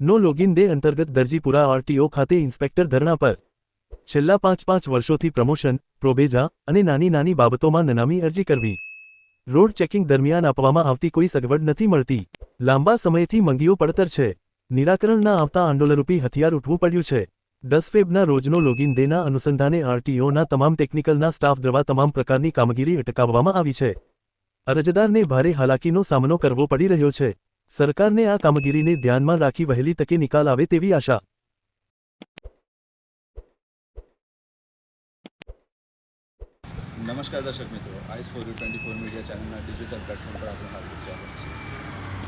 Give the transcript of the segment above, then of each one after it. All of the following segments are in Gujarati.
નો લોગિન ડે અંતર્ગત દરજીપુરા આરટીઓ ખાતે ઇન્સ્પેક્ટર ધરણા પર. છેલ્લા પાંચ પાંચ વર્ષોથી પ્રમોશન, પ્રોબેજા અને નાની નાની બાબતોમાં નનામી અરજી કરવી. રોડ ચેકિંગ દરમિયાન આપવામાં આવતી કોઈ સગવડ નથી મળતી. લાંબા સમયથી મંગીઓ પડતર છે. નિરાકરણ ના આવતા આંદોલનરૂપી હથિયાર ઉઠવું પડ્યું છે. દસ ફેબના રોજનો લોગિન ડેના અનુસંધાને આરટીઓના તમામ ટેકનિકલના સ્ટાફ દ્વારા તમામ પ્રકારની કામગીરી અટકાવવામાં આવી છે. અરજદારને ભારે હાલાકીનો સામનો કરવો પડી રહ્યો છે. સરકારને આ કામગીરીને ધ્યાનમાં રાખી વહેલી તકે નિકાલ આવે તેવી આશા. નમસ્કાર દર્શક મિત્રો, ice for you twenty four media ચેનલના ડિજિટલ પ્લેટફોર્મ પર આપણું હાર્દિક સ્વાગત છે.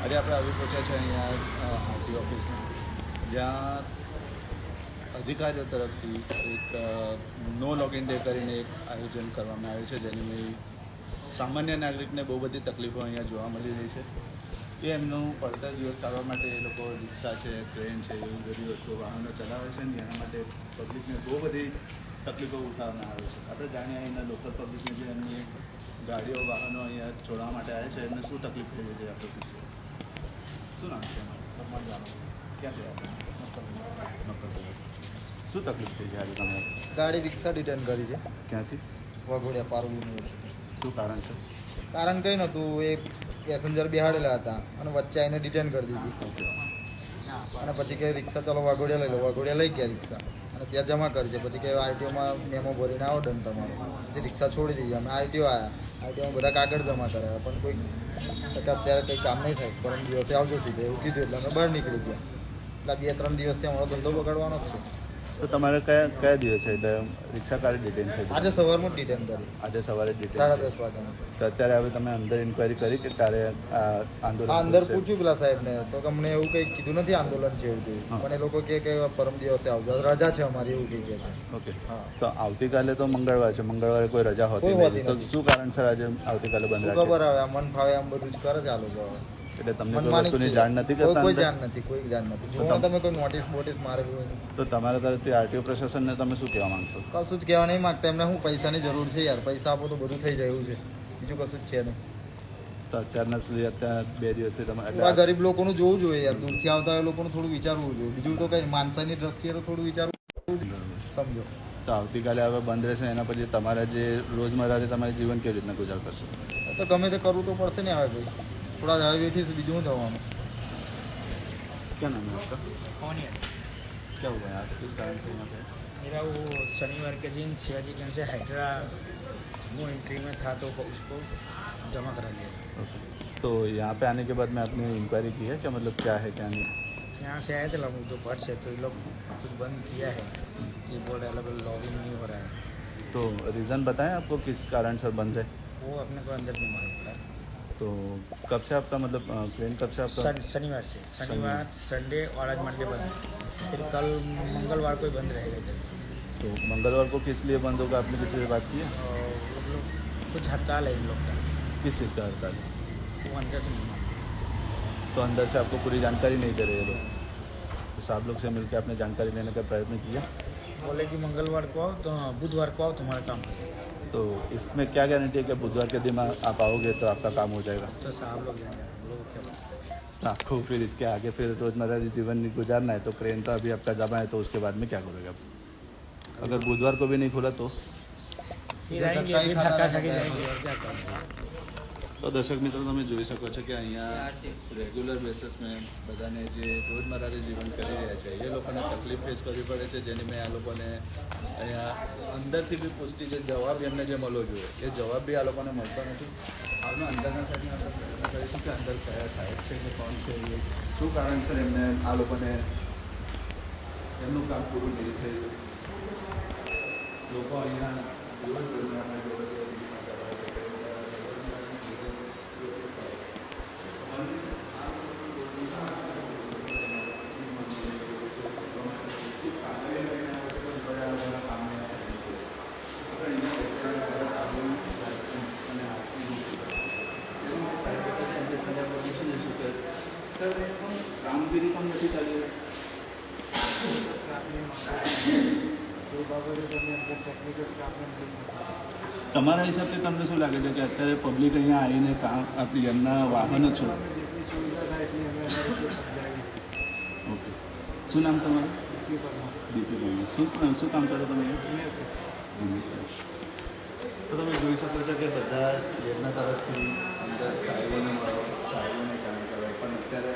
આજે આપણે આવી પહોંચ્યા છે અહીંયા આરટી ઓફિસમાં, જ્યાં અધિકારીઓ તરફથી એક નો લોગિન ડે કરીને એક આયોજન કરવામાં આવ્યું છે, જેની સામાન્ય નાગરિકને બહુ બધી તકલીફો અહીંયા જોવા મળી રહી છે. કે એમનું પડતા દિવસ કાઢવા માટે એ લોકો રિક્ષા છે ટ્રેન છે એવી બધી વસ્તુઓ વાહનો ચલાવે છે ને એના માટે પબ્લિકને બહુ બધી તકલીફો ઉઠાવવામાં આવે છે. આપણે જાણીએ અહીંના લોકલ પબ્લિકને જે એમની ગાડીઓ વાહનો અહીંયા છોડવા માટે આવે છે એમને શું તકલીફ થઈ રહી છે આપણે પૂછીએ શું નામ છે તમારું? મકરપુરા. શું તકલીફ થઈ છે ગાડી રિક્ષા રિટર્ન કરી છે. ક્યાંથી? વાઘોડિયા પારુ યુનિવર્સિટી શું કારણ છે? કારણ કંઈ નહોતું, એ પેસેન્જર બેહાડેલા હતા અને વચ્ચે આવીને ડિટેન કરી દીધી. અને પછી કે રિક્ષા ચાલો વાઘોડિયા લઈ લો, વાઘોડિયા લઈ ગયા રિક્ષા. અને ત્યાં જમા કરી છે. પછી કે આરટીઓમાં મેમો ભરીને આવો ડન તમારો. પછી રિક્ષા છોડી દીધી. અમે આરટીઓ આવ્યા આરટીઓમાં બધા કાગળ જમા કરાવ્યા પણ કોઈ અત્યારે કંઈ કામ નહીં થાય. પરમ દિવસે આવજો સીધે. એવું કીધું એટલે અમે બહાર નીકળી ગયા. એટલે બે ત્રણ દિવસથી અમારો ધંધો બગાડવાનો જ છે. તો તમારે કયા કયા દિવસે? એટલે રિક્ષા કાઢી ડિટેન થઈ આજે સવારમાં ડિટેન કરી. આજે સવારે ડિટેન સાડા દસ વાગ્યા તો અત્યારે હવે તમે અંદર ઇન્કવાયરી કરી કે ત્યારે આંદોલન અંદર પૂછ્યું પેલા સાહેબને. તો કે અમને એવું કંઈ કીધું નથી આંદોલન છે એવું કંઈ પણ એ લોકો કે કે પરમ દિવસે આવજો. રજા છે અમારી એવું કંઈ કહે ઓકે. તો આવતીકાલે તો મંગળવાર છે. મંગળવારે કોઈ રજા હોતી નથી. તો શું શું કારણસર આજે આવતીકાલે બંધ ખબર આવે? મન ફાવે આમ બધું જ કરે છે આ લોકો. એટલે તમને કોઈ વસ્તુની જાણ નથી કરતા કોઈ જાણ નથી કોઈ જાણ નથી. જો તમે કોઈ નોટિસ બોટિસ મારેલું હોય તો તમારા તરફથી આરટીઓ પ્રશાસનને તમે શું કહેવા માંગશો? કશું જ કહેવા નહીં માંગતા. એમને હું પૈસાની જરૂર છે યાર. પૈસા આપો તો બધું થઈ જાય છે. બીજું કશું જ છે નહીં. તો અત્યારના સુધી અત્યાર બે દિવસથી તમારે ગરીબ લોકોનું જોવું જોઈએ યાર. દૂરથી આવતા એ લોકોનું થોડું વિચારવું જોઈએ. બીજું તો કઈ માનસાની દ્રષ્ટિએ તો થોડું વિચારવું સમજો. તો આવતીકાલે હવે બંધ રહેશે એના પછી તમારા જે રોજમર્રાની તમારે જીવન કેવી રીતના ગુજાર કરશો? તો ગમે તે કરવું તો પડશે ને હવે ભાઈ. થોડા હવે બેઠી બીજું શું થવાનું क्या नाम है आपका कौन है क्या हुआ है आप किस कारण से यहाँ पे मेरा वो शनिवार के दिन शिवाजी गंज से हैदरा वो एंट्री में था तो उसको जमा करा लिया ओके तो यहाँ पे आने के बाद में आपने इंक्वायरी की है क्या मतलब क्या है क्या नहीं यहाँ से आए थे लोग जो पर्स है तो ये लोग कुछ बंद किया है ये बोल रहे अलग लॉगिन नहीं हो रहा है तो रीज़न बताएं आपको किस कारण से बंद है वो अपने को अंदर नहीं मालूम था तो कब से आपका मतलब ट्रेन कब से आपका? शनिवार से। शनिवार संडे और आज मंडे बंद। फिर कल मंगलवार को ही बंद रहेगा इधर। तो मंगलवार को किस लिए बंद होगा? आपने किसी से बात की है? कुछ हड़ताल है इन लोग का। किस चीज़ का हड़ताल? है? वो अंदर से तो अंदर से आपको पूरी जानकारी नहीं दे रहे लोग? तो साहब लोग से मिलकर आपने जानकारी लेने का प्रयत्न किया? बोले कि मंगलवार को आओ तो बुधवार को आओ तुम्हारा काम हो जाएगा। तो इसमें क्या गारंटी है कि बुधवार के दिन आप आओगे तो आपका काम हो जाएगा? तो साहब लोग जाएँगे आपको फिर इसके आगे फिर रोज़मर्रा की जीवन गुजारना है तो क्रेन तो अभी आपका जमा है तो उसके बाद में क्या करोगे आप? अगर बुधवार को भी नहीं खुला तो? તો દર્શક મિત્રો, તમે જોઈ શકો છો કે અહીંયા રેગ્યુલર બેસિસમાં બધાને જે રોજમર્રાનું જીવન કરી રહ્યા છે, એ લોકોને તકલીફ ફેસ કરવી પડે છે, જેની મેં આ લોકોને અહીંયા અંદરથી બી પૂછતી છે જવાબ એમને જે મળવો જોઈએ, એ જવાબ બી આ લોકોને મળતો નથી. હાલમાં અંદરના સાઈડને આપણે પ્રયત્ન કરીશું કે અંદર કયા સાહેબ છે કે કોણ છે એ, શું કારણસર એમને આ લોકોને એમનું કામ પૂરું નહીં થયું. લોકો અહીંયા દિવસ દરમિયાન જોડે છે રિક્ષા ચલાવે છે, ટ્રેન ચલાવે છે. કામગીરી પણ નથી ચાલી રહી. તમારા હિસાબથી તમને શું લાગે છે કે અત્યારે પબ્લિક અહીંયા આવીને કામ આપણી એમના વાહનો છો? ઓકે શું નામ તમારું? દીપી પરમાર શું શું કામ કરો તમે? તો તમે જોઈ શકો છો કે બધા એમના તરફથી અંદર સાહેબોને મળો સાહેબોને કામ કરો પણ અત્યારે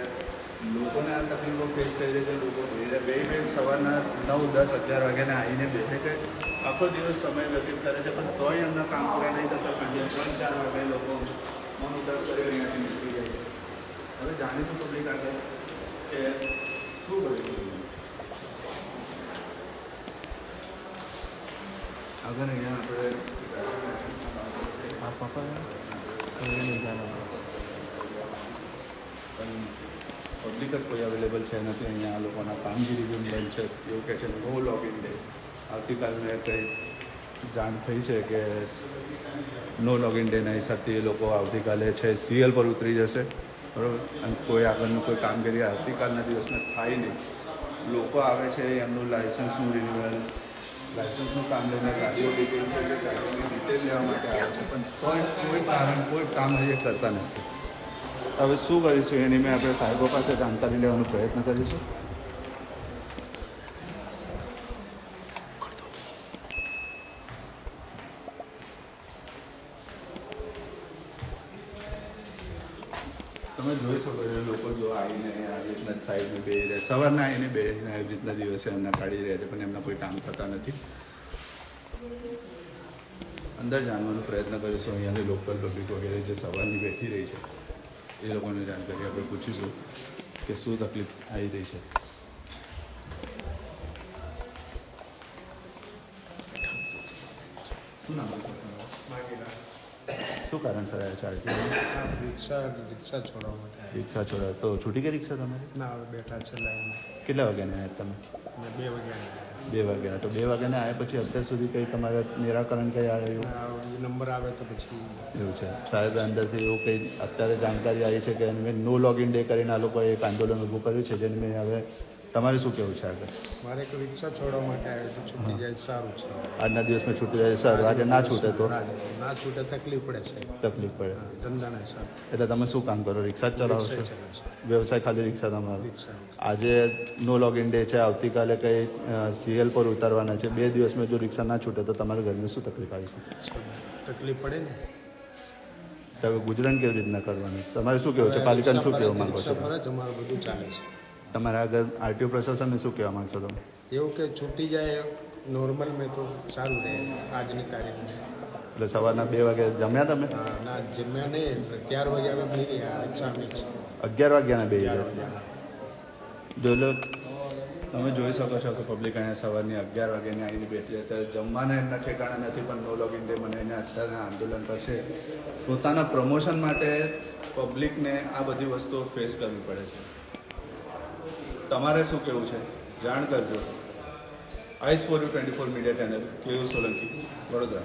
લોકોને આ તકલીફો ફેસ થઈ રહી છે લોકો બે બે સવારના નવ દસ અગિયાર વાગ્યાને આવીને બેસે કે આખો દિવસ સમય વ્યતીત કરે છે પણ તોય એમના કામ પૂરા નહીં થતા. સાંજે ત્રણ ચાર વાગે લોકો મન ઉદાસ કરી અહીંયાથી નીકળી જાય છે. હવે જાણીશું પબ્લિક આગળ કે શું કરીશું આગળ અહીંયા આપણે પબ્લિક જ કોઈ અવેલેબલ છે નથી. અહીંયા આ લોકોના કામગીરી બી બંધ છે. એવું કહે છે. નો લોગિન ડે આવતીકાલ મેં કંઈ જાણ થઈ છે કે નો લોગિન ડેના હિસાબથી એ લોકો આવતીકાલે છે સીએલ પર ઉતરી જશે. બરાબર? અને કોઈ આગળનું કોઈ કામગીરી આવતીકાલના દિવસમાં થાય નહીં. લોકો આવે છે, એમનું લાઇસન્સનું રિન્યુઅલ લાઇસન્સનું કામ લઈને ગાડીઓ ડિટેલ ડિટેલ લેવા માટે આવે છે. પણ કોઈ કોઈ કારણ કોઈ કામ હજી કરતા નથી. હવે શું કરીશું એની મેં આપણે સાહેબો પાસે જાણકારી લેવાનો પ્રયત્ન કરીશું? તમે જોઈ શકો લોકો જો આવીને આવી રીતના સાઈડમાં બે રહ્યા સવારના આવીને બે આવી રીતના દિવસે એમના કાઢી રહ્યા છે, પણ એમના કોઈ કામ થતા નથી. અંદર જાણવાનો પ્રયત્ન કરીશું. અહીંયાની લોકલ પબ્લિક વગેરે જે સવારની બેઠી રહી છે એ લોકોને જાણકારી આપણે પૂછીશું કે શું તકલીફ આવી રહી છે. શું કારણ સર આવ્યા છે રિક્ષા રિક્ષા છોડવા માટે રિક્ષા છોડવા. તો છૂટી ગઈ રિક્ષા તમારી? ના બેઠા છે લાઈન કેટલા વાગ્યાને આવ્યા તમે? બે વાગ્યા બે વાગ્યાના તો બે વાગ્યાને આવ્યા પછી અત્યાર સુધી કંઈ તમારે નિરાકરણ કંઈ આવ્યું નંબર આવે તો પછી. એવું છે. સાહેબ અંદરથી એવું કંઈ અત્યારે જાણકારી આવી છે કે મેં નો લોગિન ડે કરીને આ લોકોએ એક આંદોલન ઊભું કર્યું છે જેને મેં હવે તમારે શું કહેવું છે આગળ? મારે એક રિક્ષા છોડવા માટે આવ્યો છૂટી જાય સારું છે. આજના દિવસમાં છૂટી જાય સર આજે ના છૂટે તો? ના છૂટે તકલીફ પડે છે તકલીફ પડે. ધંધાને સારું એટલે તમે શું કામ કરો? રિક્ષા જ ચલાવો છો. વ્યવસાય ખાલી રિક્ષા તમારો? આજે નો લોગિન ડે છે આવતીકાલે કંઈ સીએલ પર ઉતારવાના છે. બે દિવસમાં જો રિક્ષા ના છૂટે તો તમારા ઘરને શું તકલીફ આવી છે તકલીફ પડે ને. ગુજરાન કેવી રીતના કરવાનું? તમારે શું કેવું છે? પાલિકાને શું કહેવા માંગો છો? બધું ચાલે છે. તમારે આગળ આરટીઓ પ્રશાસનને શું કહેવા માંગશો તમે? એવું કે છૂટી જાય નોર્મલ મેં તો સારું રહે આજની તારીખમાં એટલે સવારના બે વાગે જમ્યા તમે? ના જમ્યા નહીં અગિયાર વાગે અમે બની ગયા અગિયાર વાગ્યાના બે જો લો તમે જોઈ શકો છો કે પબ્લિક અહીંયા સવારની અગિયાર વાગ્યાની આવીને બેઠી અત્યારે જમવાના એમના ઠેકાણા નથી પણ નો લોગિન ડે મને એને અત્યારે આંદોલન કરશે. પોતાના પ્રમોશન માટે પબ્લિકને આ બધી વસ્તુઓ ફેસ કરવી પડે છે. તમારે શું કહેવું છે? જાણ કરજો. Ice for you twenty four media channel K U Solanki Vadodara.